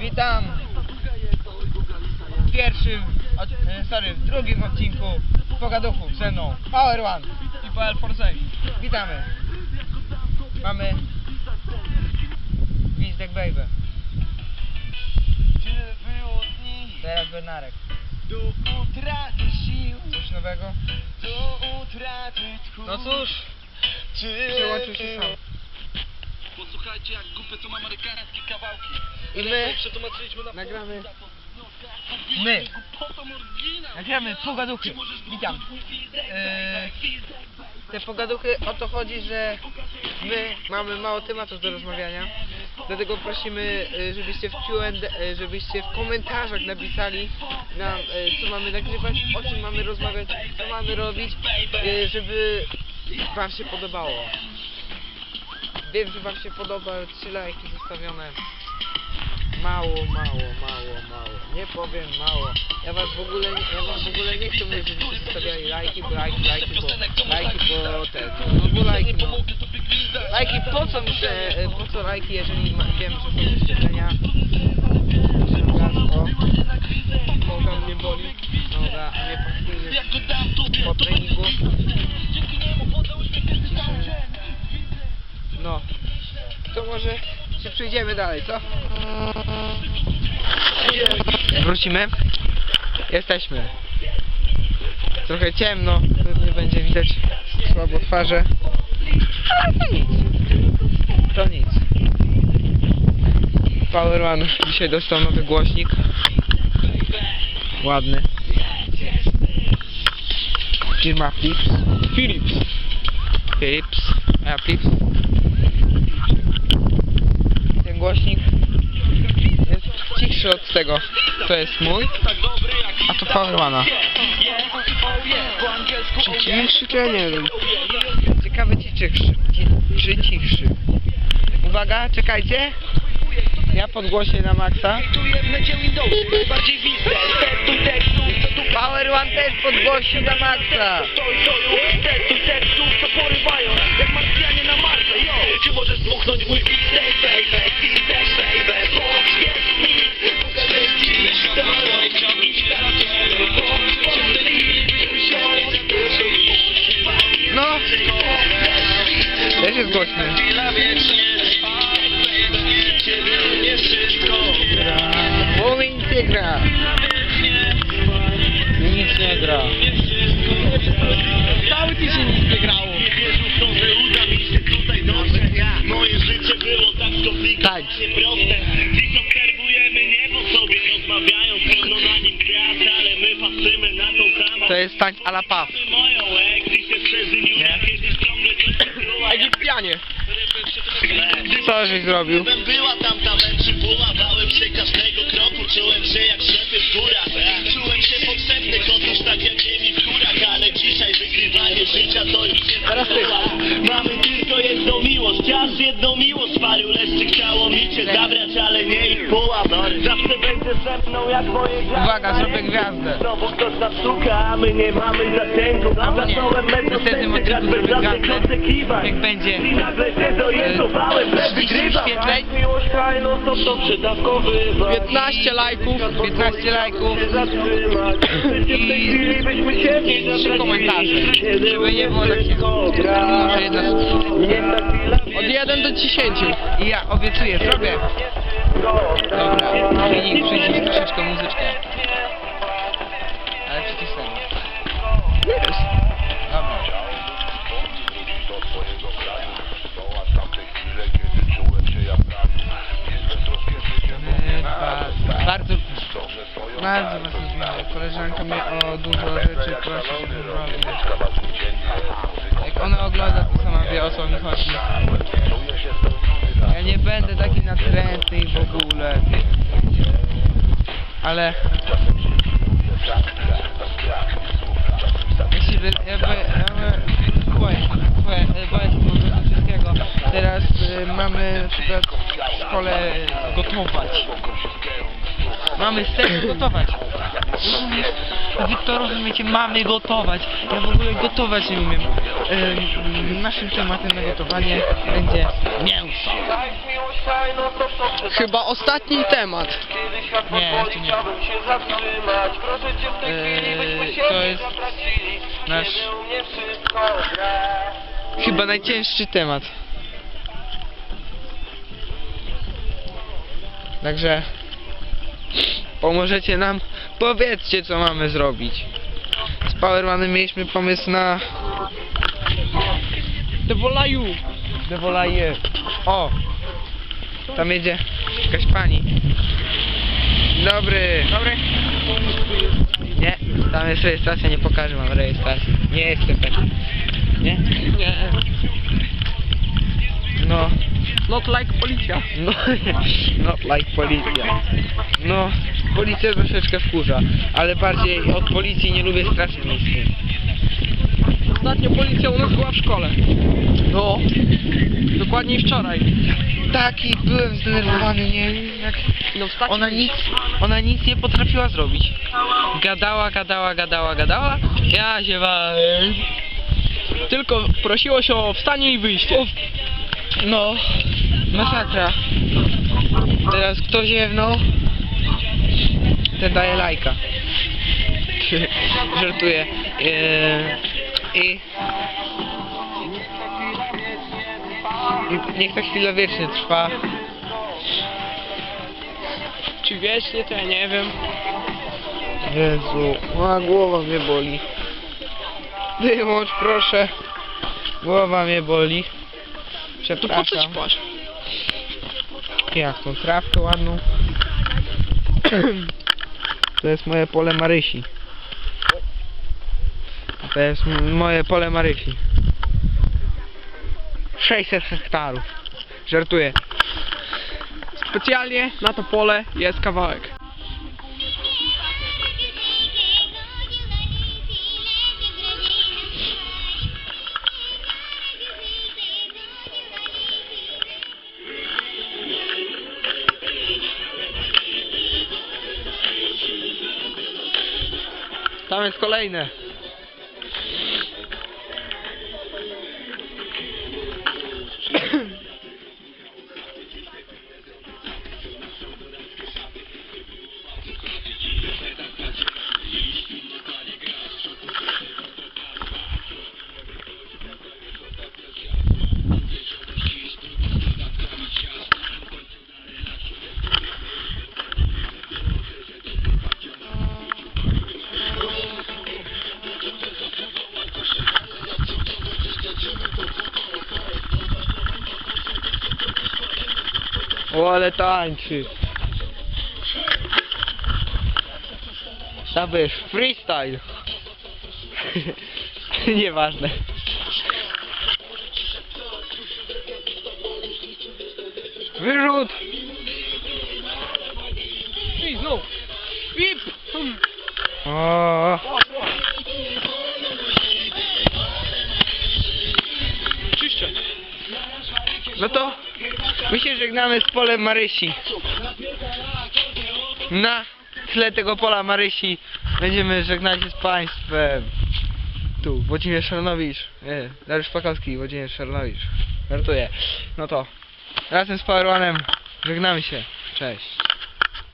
Witam w pierwszym, e, sorry, w drugim odcinku Pogaduchów ze mną Power One i PL Forsafe. Witamy. Mamy Gwizdek Baby. Czy było dni Teraz Benarek. do utraty sił, Coś nowego? do utraty tchu? No cóż, czy przyłączył się sam. Posłuchajcie jak głupie są amerykańskie kawałki. I my Przetłumaczyliśmy na nagramy My nagramy Pogaduchy. Witam. E, te pogaduchy o to chodzi, że my mamy mało tematów do rozmawiania. Dlatego prosimy, e, żebyście w Q&A, e, żebyście w komentarzach napisali nam, e, co mamy nagrywać, o czym mamy rozmawiać, co mamy robić, żeby wam się podobało. Wiem, że wam się podoba, trzy lajki zostawione. Mało, mało, mało, mało. Nie powiem mało. Ja was w ogóle, nie- ja w ogóle nie chcę mówić, żebyście zostawiali lajki, bo lajki, lajki, bo lajki, bo ten, no bo lajki, no. Lajki, po co e, po co lajki, jeżeli wiem, że są wyświetlenia? Noga mnie boli. Noga, a mnie pasuje po treningu. Przejdziemy dalej, co? Wrócimy. Jesteśmy. Trochę ciemno, pewnie będzie widać słabo twarze. Ale to nic. To nic. Power One dzisiaj dostał nowy głośnik. Ładny. Firma Philips. Philips. Philips. A Philips. Ten głośnik jest cichszy od tego. To jest mój, a to Power One'a. Czy cichszy, czy ja nie wiem. Ciekawy ci cichszy. Ci, czy cichszy. Uwaga, czekajcie. Ja podgłośnię na maksa. Power One też podgłośnił na maksa. Czy możesz dmuchnąć mój jest głośny. Bo mi nic nie gra. Mi nic nie gra. Cały tydzień nic nie grało. Moje życie było tak skomplikowane, proste Dziś obserwujemy niebo sobie Rozmawiają pełno na nim gwiazd Ale my patrzymy na tą samą To jest tańc a la Paw. Poczuła Egipcjanie. Co żeś zrobił? Gdybym była tam ta Bałem się każdego kroku Czułem się jak w górach Czułem się potrzebny tak jak ziemi w górach Ale dzisiaj wygrywanie życia to już jest Teraz ty. Uwaga, zrobię gwiazdę. Znowu ktoś nas szuka, a my nie mamy zasięgu. Albo nie. Zacząłem W następnym metrosędzie, grać bez żadnych gwiazdę. Jak będzie, I nagle się zorientowałem, że 30 wygrywam wyświetleń. Miłość hajno, to to przydawkowy 15 lajków, 15 lajków. i 3 komentarze, żeby nie było tak Od 1 do 10 i ja obiecuję, zrobię. Dobra, chwili, przyjdzie troszeczkę muzyczkę. Ale przycisnę. Dobra. Ba- Bardzo, bardzo was lubię. Koleżanka mnie o dużo rzeczy prosi, żeby robić. Jak ona ogląda, to sama wie o co mi chodzi. Będę taki natrętny i w ogóle. Ale... Jeśli by, ja by, się po prostu wszystkiego. Teraz y, mamy w szkole gotować. Mamy scenę gotować. Wy to rozumiecie, mamy gotować. Ja w ogóle gotować nie umiem. Ym, naszym tematem na gotowanie będzie mięso. Chyba ostatni temat. Nie, jeszcze nie. Yy, to jest nasz chyba najcięższy temat. Także pomożecie nam, powiedzcie co mamy zrobić. Z Powermanem mieliśmy pomysł na Devolaju. Dewolaje. O! Tam jedzie jakaś pani. Dobry. Dobry. Nie, tam jest rejestracja, nie pokażę mam rejestracji. Nie jestem taki. Nie? Nie. No, Not like policja. no, not like policja. No, policja troszeczkę wkurza, ale bardziej od policji nie lubię straży miejskiej. Ostatnio policja u nas była w szkole. No, Dokładniej wczoraj. taki byłem zdenerwowany, nie jak... No wstać. Ona nic, ona nic nie potrafiła zrobić. Gadała, gadała, gadała, gadała. Ja ziewałem. Tylko prosiło się o wstanie i wyjście. No, masakra. Teraz kto ziewnął, ten daje lajka. Żartuję. Eee, I... Niech ta chwila wiecznie trwa. Czy wiecznie, to ja nie wiem. Jezu, a głowa mnie boli. Wyłącz proszę. Głowa mnie boli. To po co ci Przepraszam. Tą trawkę ładną. To jest moje pole Marysi. To jest moje pole Marysi. 600 hektarów. Żartuję. Specjalnie na to pole jest kawałek. Jest kolejne. O, ale tańczy. Tam wiesz, freestyle. Nieważne. Wyrzut! I znów. Pip! Czyszczę. no to my się żegnamy z polem Marysi. Na tle tego pola Marysi będziemy żegnać się z państwem. Tu, Włodzimierz Szarnowicz. Nie, Dariusz Pakowski, Włodzimierz Szarnowicz. Żartuję. No to razem z Power One'em żegnamy się. Cześć.